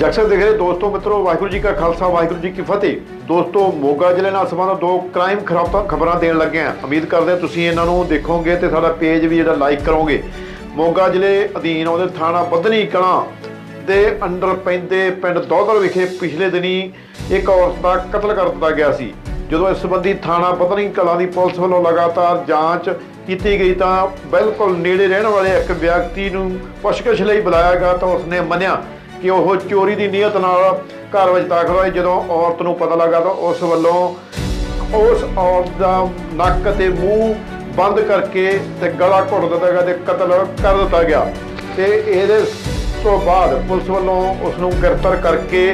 ਜਕਸਰ ਦੇਖ ਰਹੇ ਦੋਸਤੋ, ਮਿੱਤਰੋ, ਵਾਹਿਗੁਰੂ ਜੀ ਕਾ ਖਾਲਸਾ, ਵਾਹਿਗੁਰੂ ਜੀ ਕੀ ਫਤਿਹ। ਦੋਸਤੋ, ਮੋਗਾ ਜ਼ਿਲ੍ਹੇ ਨਾਲ ਸੰਬੰਧਿਤ ਦੋ ਕ੍ਰਾਈਮ ਖਬਰਾਂ ਖਬਰਾਂ ਦੇਣ ਲੱਗੇ ਹਾਂ। ਉਮੀਦ ਕਰਦੇ ਹਾਂ ਤੁਸੀਂ ਇਹਨਾਂ ਨੂੰ ਦੇਖੋਗੇ ਤੇ ਸਾਡਾ ਪੇਜ ਵੀ ਜਿਹੜਾ ਲਾਈਕ ਕਰੋਗੇ। ਮੋਗਾ ਜ਼ਿਲ੍ਹੇ ਅਧੀਨ ਆਉਂਦੇ ਥਾਣਾ ਬੱਧਨੀ ਕਲਾਂ ਦੇ ਅੰਡਰ ਪੈਂਦੇ ਪਿੰਡ ਦੌਦਲ ਵਿਖੇ ਪਿਛਲੇ ਦਿਨੀ ਇੱਕ ਔਰਤ ਦਾ ਕਤਲ ਕਰ ਦਿੱਤਾ ਗਿਆ ਸੀ। ਜਦੋਂ ਇਸ ਸੰਬੰਧੀ ਥਾਣਾ ਬੱਧਨੀ ਕਲਾਂ ਦੀ ਪੁਲਿਸ ਵੱਲੋਂ ਲਗਾਤਾਰ ਜਾਂਚ ਕੀਤੀ ਗਈ ਤਾਂ ਬਿਲਕੁਲ ਨੇੜੇ ਰਹਿਣ ਵਾਲੇ ਇੱਕ ਵਿਅਕਤੀ ਨੂੰ ਪੁੱਛਗਿੱਛ ਲਈ ਬੁਲਾਇਆ ਗਿਆ ਤਾਂ ਉਸਨੇ ਮੰਨਿਆ ਕਿ ਉਹ ਚੋਰੀ ਦੀ ਨੀਅਤ ਨਾਲ ਘਰ ਵਿੱਚ ਦਾਖਲ ਹੋਏ। ਜਦੋਂ ਔਰਤ ਨੂੰ ਪਤਾ ਲੱਗਾ ਤਾਂ ਉਸ ਵੱਲੋਂ ਉਸ ਔਰਤ ਦਾ ਨੱਕ ਤੇ ਮੂੰਹ ਬੰਦ ਕਰਕੇ ਤੇ ਗਲਾ ਘੁੱਟ ਦਿੱਤਾ ਗਿਆ ਤੇ ਕਤਲ ਕਰ ਦਿੱਤਾ ਗਿਆ। ਤੇ ਇਹਦੇ ਤੋਂ ਬਾਅਦ ਪੁਲਿਸ ਵੱਲੋਂ ਉਸ ਨੂੰ ਗ੍ਰਿਫਤਾਰ ਕਰਕੇ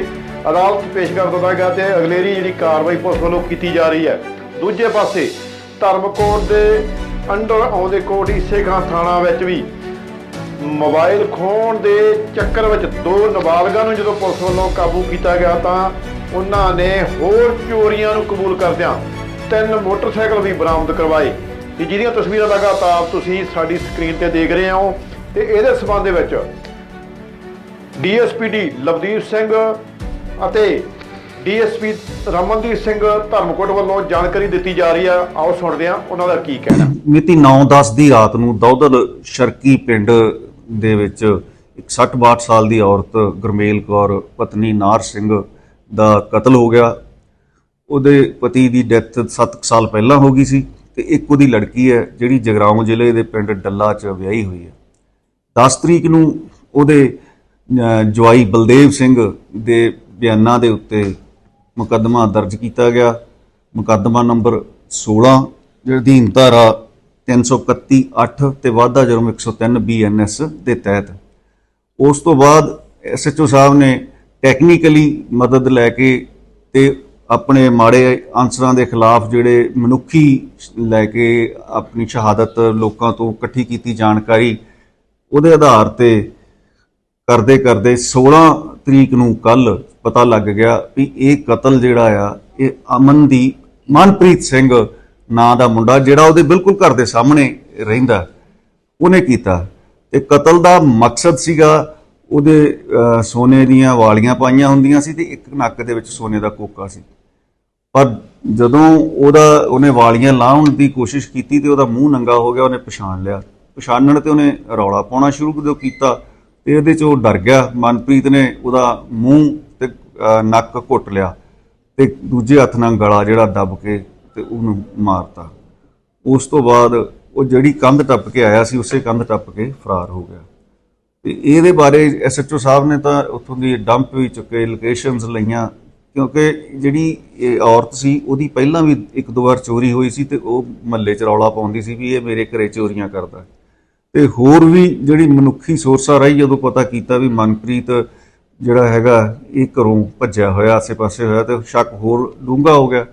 ਅਦਾਲਤ ਪੇਸ਼ ਕਰ ਦਿੱਤਾ ਗਿਆ ਤੇ ਅਗਲੇਰੀ ਜਿਹੜੀ ਕਾਰਵਾਈ ਪੁਲਿਸ ਵੱਲੋਂ ਕੀਤੀ ਜਾ ਰਹੀ ਹੈ। ਦੂਜੇ ਪਾਸੇ ਧਰਮਕੋਟ ਦੇ ਅੰਡਰ ਆਉਂਦੇ ਕੋਟ ਇਸੇ ਖਾਂ ਥਾਣਾ ਵਿੱਚ ਵੀ ਮੋਬਾਈਲ ਖੋਣ ਦੇ ਚੱਕਰ ਵਿੱਚ ਦੋ ਨਾਬਾਲਗਾਂ ਨੂੰ ਜਦੋਂ ਪੁਲਿਸ ਵੱਲੋਂ ਕਾਬੂ ਕੀਤਾ ਗਿਆ ਤਾਂ ਉਹਨਾਂ ਨੇ ਹੋਰ ਚੋਰੀਆਂ ਨੂੰ ਕਬੂਲ ਕਰਦਿਆਂ ਤਿੰਨ ਮੋਟਰਸਾਈਕਲ ਵੀ ਬਰਾਮਦ ਕਰਵਾਏ। ਤੇ ਜਿਹਦੀਆਂ ਤਸਵੀਰਾਂ ਲਗਾਤਾਰ ਤੁਸੀਂ ਸਾਡੀ ਸਕਰੀਨ ਤੇ ਦੇਖ ਰਹੇ ਹੋ ਤੇ ਇਹਦੇ ਸਬੰਧ ਦੇ ਵਿੱਚ ਡੀਐਸਪੀਡੀ ਲਵਦੀਪ ਸਿੰਘ ਅਤੇ ਡੀਐਸਪੀ ਰਮਨਦੀਪ ਸਿੰਘ ਧਰਮਕੋਟ ਵੱਲੋਂ ਜਾਣਕਾਰੀ ਦਿੱਤੀ ਜਾ ਰਹੀ ਹੈ ਆਓ ਸੁਣਦੇ ਹਾਂ ਉਹਨਾਂ ਦਾ ਕੀ ਕਹਿਣਾ। ਮਿਤੀ 9-10 ਦੀ ਰਾਤ ਨੂੰ ਦੌਦਲ ਸ਼ਰਕੀ ਪਿੰਡ ਦੇ ਵਿੱਚ ਇੱਕ 60-62 ਸਾਲ ਦੀ ਔਰਤ ਗੁਰਮੇਲ ਕੌਰ, ਪਤਨੀ ਨਾਰ ਸਿੰਘ ਦਾ ਕਤਲ ਹੋ ਗਿਆ। ਉਹਦੇ ਪਤੀ ਦੀ ਡੈਥ 7 ਸਾਲ ਪਹਿਲਾਂ ਹੋ ਗਈ ਸੀ ਤੇ ਇੱਕ ਉਹਦੀ ਲੜਕੀ ਹੈ ਜਿਹੜੀ ਜਗਰਾਉਂ ਜ਼ਿਲ੍ਹੇ ਦੇ ਪਿੰਡ ਡੱਲਾ 'ਚ ਵਿਆਹੀ ਹੋਈ ਹੈ। 10 ਤਰੀਕ ਨੂੰ ਉਹਦੇ ਜਵਾਈ ਬਲਦੇਵ ਸਿੰਘ ਦੇ ਬਿਆਨਾਂ ਦੇ ਉੱਤੇ ਮੁਕੱਦਮਾ ਦਰਜ ਕੀਤਾ ਗਿਆ। ਮੁਕੱਦਮਾ ਨੰਬਰ 16 ਜਿਹੜੀ ਅਧੀਨ ਧਾਰਾ 331 8 ਤੇ ਵਾਧਾ ਜੁਰਮ 103 ਬੀਐਨਐਸ ਦੇ ਤਹਿਤ। ਉਸ ਤੋਂ ਬਾਅਦ ਐਸਐਚਓ ਸਾਹਿਬ ਨੇ ਟੈਕਨੀਕਲੀ ਮਦਦ ਲੈ ਕੇ ਤੇ ਆਪਣੇ ਮਾੜੇ ਆਨਸਰਾਂ ਦੇ ਖਿਲਾਫ ਜਿਹੜੇ ਮਨੁੱਖੀ ਲੈ ਕੇ ਆਪਣੀ ਸ਼ਹਾਦਤ ਲੋਕਾਂ ਤੋਂ ਇਕੱਠੀ ਕੀਤੀ ਜਾਣਕਾਰੀ, ਉਹਦੇ ਆਧਾਰ ਤੇ ਕਰਦੇ ਕਰਦੇ 16 ਤਰੀਕ ਨੂੰ ਕੱਲ ਪਤਾ ਲੱਗ ਗਿਆ ਵੀ ਇਹ ਕਤਲ ਜਿਹੜਾ ਆ, ਇਹ ਅਮਨ ਦੀ ਮਨਪ੍ਰੀਤ ਸਿੰਘ ਨਾਂ ਦਾ ਮੁੰਡਾ ਜਿਹੜਾ ਉਹਦੇ ਬਿਲਕੁਲ ਘਰ ਦੇ ਸਾਹਮਣੇ ਰਹਿੰਦਾ, ਉਹਨੇ ਕੀਤਾ। ਤੇ ਕਤਲ ਦਾ ਮਕਸਦ ਸੀਗਾ ਉਹਦੇ ਸੋਨੇ ਦੀਆਂ ਵਾਲੀਆਂ ਪਾਈਆਂ ਹੁੰਦੀਆਂ ਸੀ ਤੇ ਇੱਕ ਨੱਕ ਦੇ ਵਿੱਚ ਸੋਨੇ ਦਾ ਕੋਕਾ ਸੀ। ਪਰ ਜਦੋਂ ਉਹਦਾ, ਉਹਨੇ ਵਾਲੀਆਂ ਲਾਉਣ ਦੀ ਕੋਸ਼ਿਸ਼ ਕੀਤੀ ਤੇ ਉਹਦਾ ਮੂੰਹ ਨੰਗਾ ਹੋ ਗਿਆ, ਉਹਨੇ ਪਛਾਣ ਲਿਆ। ਪਛਾਣਨ ਤੇ ਉਹਨੇ ਰੌਲਾ ਪਾਉਣਾ ਸ਼ੁਰੂ ਜਦੋਂ ਕੀਤਾ ਤੇ ਇਹਦੇ ਚ ਉਹ ਡਰ ਗਿਆ। ਮਨਪ੍ਰੀਤ ਨੇ ਉਹਦਾ ਮੂੰਹ ਤੇ ਨੱਕ ਘੁੱਟ ਲਿਆ ਤੇ ਦੂਜੇ ਹੱਥ ਨਾਲ ਗਲਾ ਜਿਹੜਾ ਦੱਬ ਕੇ ਤੇ ਉਹਨੂੰ ਮਾਰਤਾ। ਉਸ ਤੋਂ ਬਾਅਦ ਉਹ ਜਿਹੜੀ ਕੰਧ ਟੱਪ ਕੇ ਆਇਆ ਸੀ, ਉਸੇ ਕੰਧ ਟੱਪ ਕੇ ਫਰਾਰ ਹੋ ਗਿਆ। ਤੇ ਇਹਦੇ ਬਾਰੇ ਐਸਐਚਓ ਸਾਹਿਬ ਨੇ ਤਾਂ ਉੱਥੋਂ ਦੀ ਡੰਪ ਵੀ ਚੁੱਕੇ ਲੋਕੇਸ਼ਨਸ ਲਈਆਂ, ਕਿਉਂਕਿ ਜਿਹੜੀ ਇਹ ਔਰਤ ਸੀ, ਉਹਦੀ ਪਹਿਲਾਂ ਵੀ ਇੱਕ ਦੋ ਵਾਰ ਚੋਰੀ ਹੋਈ ਸੀ ਤੇ ਉਹ ਮਹੱਲੇ 'ਚ ਰੌਲਾ ਪਾਉਂਦੀ ਸੀ ਵੀ ਇਹ ਮੇਰੇ ਘਰੇ ਚੋਰੀਆਂ ਕਰਦਾ। ਤੇ ਹੋਰ ਵੀ ਜਿਹੜੀ ਮਨੁੱਖੀ ਸੋਰਸਾਂ ਰਹੀ ਜਦੋਂ ਪਤਾ ਕੀਤਾ ਵੀ ਮਨਪ੍ਰੀਤ ਜਿਹੜਾ ਹੈਗਾ, ਇਹ ਘਰੋਂ ਭੱਜਿਆ ਹੋਇਆ, ਆਸੇ-ਪਾਸੇ ਹੋਇਆ ਤੇ ਸ਼ੱਕ ਹੋਰ ਡੂੰਘਾ ਹੋ ਗਿਆ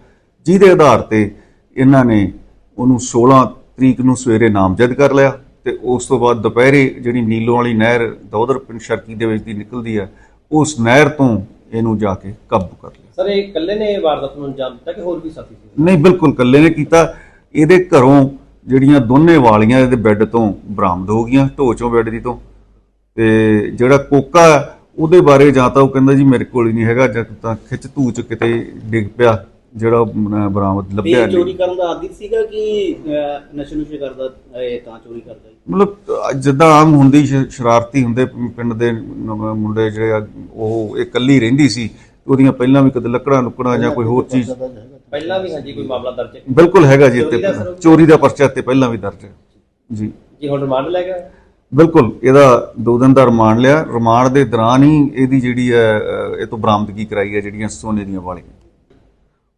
ਜਿਹਦੇ ਆਧਾਰ ਤੇ ਇਹਨਾਂ ਨੇ ਉਹਨੂੰ 16 ਤਰੀਕ ਨੂੰ ਸਵੇਰੇ ਨਾਮਜ਼ਦ ਕਰ ਲਿਆ ਤੇ ਉਸ ਤੋਂ ਬਾਅਦ ਦੁਪਹਿਰੇ ਜਿਹੜੀ ਨੀਲੋਂ ਵਾਲੀ ਨਹਿਰ ਦੌਦਰ ਪਿੰਡ ਸ਼ਰਕੀ ਦੇ ਵਿੱਚ ਦੀ ਨਿਕਲਦੀ ਹੈ ਉਸ ਨਹਿਰ ਤੋਂ ਇਹਨੂੰ ਜਾ ਕੇ ਕਾਬੂ ਕਰ ਲਿਆ। ਸਰ ਇਹ ਇਕੱਲੇ ਨੇ ਵਾਰਦਾਤ ਨੂੰ ਅੰਜਾਮ ਦਿੱਤਾ ਕਿ ਹੋਰ ਵੀ ਸਾਥੀ ਸੀ? ਨਹੀਂ ਬਿਲਕੁਲ ਇਕੱਲੇ ਨੇ ਕੀਤਾ। ਇਹਦੇ ਘਰੋਂ ਜਿਹੜੀਆਂ ਦੋਨੇ ਵਾਲੀਆਂ ਇਹਦੇ ਬੈੱਡ ਤੋਂ ਬਰਾਮਦ ਹੋ ਗਈਆਂ ਢੋਚੋਂ ਬੈੱਡ ਦੀ ਤੋਂ। ਤੇ ਜਿਹੜਾ ਕੋਕਾ ਉਹਦੇ ਬਾਰੇ ਜਾਂ ਤਾਂ ਉਹ ਕਹਿੰਦਾ ਜੀ ਮੇਰੇ ਕੋਲ ਹੀ ਨਹੀਂ ਹੈਗਾ ਜਾਂ ਤਾਂ ਖਿੱਚ ਧੂ ਚ ਕਿਤੇ ਡਿੱਗ ਪਿਆ। ਜਿਹੜਾ ਬਰਾਮਦ ਵੀ ਲੱਭਿਆ ਇਹ ਚੋਰੀ ਨਹੀਂ। ਕਰਨ ਦਾ ਆਦੀ ਸੀਗਾ ਕਿ ਅਹ, ਨਸ਼ੇ ਨੁਸ਼ੇ ਕਰਦਾ ਇਹ ਤਾਂ ਚੋਰੀ ਕਰਦਾ ਜੀ? ਮਤਲਬ ਅਹ, ਜਿੱਦਾਂ ਆਮ ਹੁੰਦੀ ਸ਼- ਸ਼ਰਾਰਤੀ ਹੁੰਦੇ ਪ- ਪਿੰਡ ਦੇ ਮੁੰਡੇ ਜਿਹੜੇ ਆ, ਉਹ ਇਹ ਇਕੱਲੀ ਰਹਿੰਦੀ ਸੀ ਉਹਦੀਆਂ ਪਹਿਲਾਂ ਵੀ ਕਦੇ ਲੱਕੜਾਂ ਲੁੱਕੜਾਂ ਜਾਂ ਕੋਈ ਹੋਰ ਚੀਜ਼ ਪਹਿਲਾਂ ਵੀ ਹਾਂਜੀ ਕੋਈ ਮਾਮਲਾ ਦਰਜ ਹੈ? ਬਿਲਕੁਲ ਹੈਗਾ ਜੀ ਇੱਥੇ ਚੋਰੀ ਦਾ ਸਰ- ਚੋਰੀ ਦਾ ਪਰਚਾ ਤੇ ਪਹਿਲਾਂ ਵੀ ਦਰਜ ਹੈ। ਜੀ। ਜੀ ਹੁਣ ਰਿਮਾਂਡ ਲੈ ਗਿਆ? ਬਿਲਕੁਲ ਇਹਦਾ ਦੋ ਦਿਨ ਦਾ ਰਿਮਾਂਡ ਲਿਆ। ਰਿਮਾਂਡ ਦੇ ਦੌਰਾਨ ਹੀ ਇਹਦੀ ਜਿਹੜੀ ਹੈ ਅਹ, ਇਹ ਤੋਂ ਬਰਾਮਦਗੀ ਕਰਾਈ ਹੈ ਜਿਹੜੀਆਂ ਸੋਨੇ ਦੀਆਂ ਵਾਲੀਆਂ।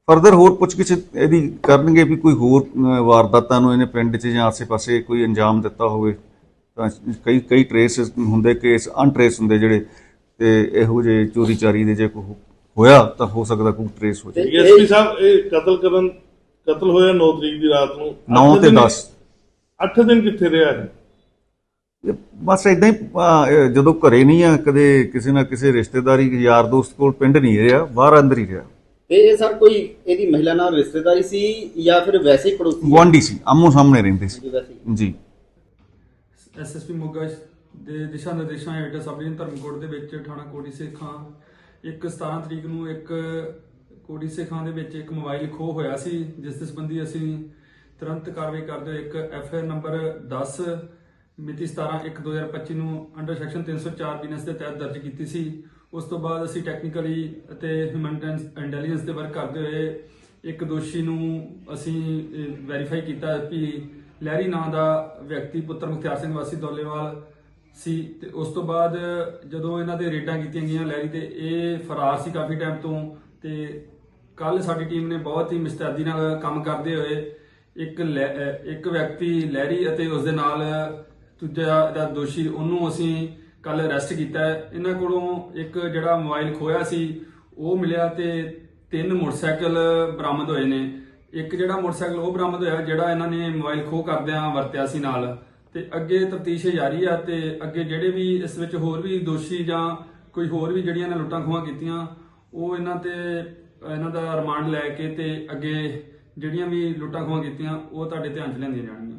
ਫਰਦਰ ਹੋਰ ਪੁੱਛਗਿੱਛ ਇਹਦੀ ਕਰਨਗੇ ਵੀ ਕੋਈ ਹੋਰ ਵਾਰਦਾਤਾਂ ਨੂੰ ਇਹਨੇ ਪਿੰਡ 'ਚ ਜਾਂ ਆਸੇ-ਪਾਸੇ ਕੋਈ ਅੰਜਾਮ ਦਿੱਤਾ ਹੋਵੇ ਤਾਂ ਕਈ ਕਈ ਟਰੇਸ ਹੁੰਦੇ ਕੇਸ ਅਨਟਰੇਸ ਹੁੰਦੇ ਜਿਹੜੇ ਤੇ ਇਹੋ ਜਿਹੇ ਚੋਰੀ ਚਾਰੀ ਦੇ ਜੇ ਕੋਈ ਹੋਇਆ ਤਾਂ ਹੋ ਸਕਦਾ ਕੋਈ ਟਰੇਸ ਹੋ ਜਾਵੇ। ਡੀਐਸਪੀ ਸਾਹਿਬ ਇਹ ਕਤਲ ਕਰਨ ਕਤਲ ਹੋਇਆ 9 ਤਰੀਕ ਦੀ ਰਾਤ ਨੂੰ। 9 ਤੇ 10 8 ਦਿਨ ਕਿੱਥੇ ਰਿਹਾ ਹੈ ਬਸ ਇਦਾਂ ਹੀ ਜਦੋਂ ਘਰੇ ਨਹੀਂ ਆ ਕਦੇ ਕਿਸੇ ਨਾ ਕਿਸੇ ਰਿਸ਼ਤੇਦਾਰੀ ਯਾਰ ਦੋਸਤ ਕੋਲ ਪਿੰਡ ਨਹੀਂ ਰਿਹਾ ਬਾਹਰ ਅੰਦਰ ਹੀ ਰਿਹਾ। ਤੇ ਇਹ ਸਰ ਕੋਈ ਇਹਦੀ ਮਹਿਲਾ ਨਾਲ ਰਿਸ਼ਤੇਦਾਰੀ ਸੀ ਜਾਂ ਫਿਰ ਵੈਸੇ ਹੀ ਪੜੋਸੀ ਗੁਆਂਢੀ ਸੀ ਆਮੋ ਸਾਹਮਣੇ ਰਹਿੰਦੇ ਸੀ। ਜੀ ਵੈਸੇ ਹੀ। ਜੀ। ਐਸਐਸਪੀ ਮੋਗਾ ਦੇ ਦਿਸ਼ਾ ਨਿਰਦੇਸ਼ਾਂ ਹੇਠ ਸਬ ਡਿਵੀਜ਼ਨ ਧਰਮਕੋਟ ਦੇ ਵਿੱਚ ਥਾਣਾ ਕੋਟੀ ਸੇਖਾਂ ਇੱਕ 17 ਤਰੀਕ ਨੂੰ ਇੱਕ ਕੋਡੀਸੇ ਖਾਂ ਦੇ ਵਿੱਚ ਇੱਕ ਮੋਬਾਈਲ ਖੋਹ ਹੋਇਆ ਸੀ ਜਿਸ ਦੇ ਸੰਬੰਧੀ ਅਸੀਂ ਤੁਰੰਤ ਕਾਰਵਾਈ ਕਰਦੇ ਹੋਏ ਇੱਕ ਐਫ ਆਈ ਆਰ ਨੰਬਰ 10 ਮਿਤੀ 17/1/2025 ਨੂੰ ਅੰਡਰ ਸੈਕਸ਼ਨ 304 ਬੀਨਸ ਦੇ ਤਹਿਤ ਦਰਜ ਕੀਤੀ ਸੀ। ਉਸ ਤੋਂ ਬਾਅਦ ਅਸੀਂ ਟੈਕਨੀਕਲੀ ਅਤੇ ਹਿਊਮਨ ਇੰਟੈਲੀਜੈਂਸ ਤੇ ਵਰਕ ਕਰਦੇ ਹੋਏ ਇੱਕ ਦੋਸ਼ੀ ਨੂੰ ਅਸੀਂ ਵੈਰੀਫਾਈ ਕੀਤਾ ਕਿ ਲਹਿਰੀ ਨਾਂ ਦਾ ਵਿਅਕਤੀ ਪੁੱਤਰ ਮੁਖਤਿਆਰ ਸਿੰਘ ਵਾਸੀ ਦੌਲੇਵਾਲ ਸੀ ਤੇ ਉਸ ਤੋਂ ਬਾਅਦ ਜਦੋਂ ਇਹਨਾਂ ਦੇ ਰੇਡਾਂ ਕੀਤੀਆਂ ਗਈਆਂ ਲਹਿਰੀ ਤੇ, ਇਹ ਫਰਾਰ ਸੀ ਕਾਫੀ ਟਾਈਮ ਤੋਂ ਤੇ ਕੱਲ ਸਾਡੀ ਟੀਮ ਨੇ ਬਹੁਤ ਹੀ ਮੁਸਤੈਦੀ ਨਾਲ ਕੰਮ ਕਰਦੇ ਹੋਏ ਇੱਕ ਲੈ- ਇੱਕ ਵਿਅਕਤੀ ਲਹਿਰੀ ਅਤੇ ਉਸ ਦੇ ਨਾਲ ਦੂਜਾ ਦਾ ਦੋਸ਼ੀ, ਉਹਨੂੰ ਅਸੀਂ ਕੱਲ ਅਰੈਸਟ ਕੀਤਾ ਇਹਨਾਂ ਕੋਲੋਂ ਇੱਕ ਜਿਹੜਾ ਮੋਬਾਈਲ ਖੋਇਆ ਸੀ, ਉਹ ਮਿਲਿਆ ਤੇ ਤਿੰਨ ਮੋਟਰਸਾਈਕਲ ਬਰਾਮਦ ਹੋਏ ਨੇ। ਇੱਕ ਜਿਹੜਾ ਮੋਟਰਸਾਈਕਲ ਉਹ ਬਰਾਮਦ ਹੋਇਆ, ਜਿਹੜਾ ਇਹਨਾਂ ਨੇ ਮੋਬਾਈਲ ਖੋਹ ਕਰਦਿਆਂ ਵਰਤਿਆ ਸੀ ਨਾਲ। ਤੇ ਅੱਗੇ ਤਫਤੀਸ਼ ਜਾਰੀ ਆ ਤੇ ਅੱਗੇ ਜਿਹੜੇ ਵੀ ਇਸ ਵਿੱਚ ਹੋਰ ਵੀ ਦੋਸ਼ੀ ਜਾਂ ਕੋਈ ਹੋਰ ਵੀ ਜਿਹੜੀਆਂ ਨੇ ਲੁੱਟਾਂ ਖੋਹਾਂ ਕੀਤੀਆਂ, ਉਹ ਇਹਨਾਂ ਤੇ, ਇਹਨਾਂ ਦਾ ਰਿਮਾਂਡ ਲੈ ਕੇ ਤੇ ਅੱਗੇ ਜਿਹੜੀਆਂ ਵੀ ਲੁੱਟਾਂ ਖੋਹਾਂ ਕੀਤੀਆਂ, ਉਹ ਤੁਹਾਡੇ ਧਿਆਨ 'ਚ ਲਿਆਂਦੀਆਂ ਜਾਣਗੀਆਂ।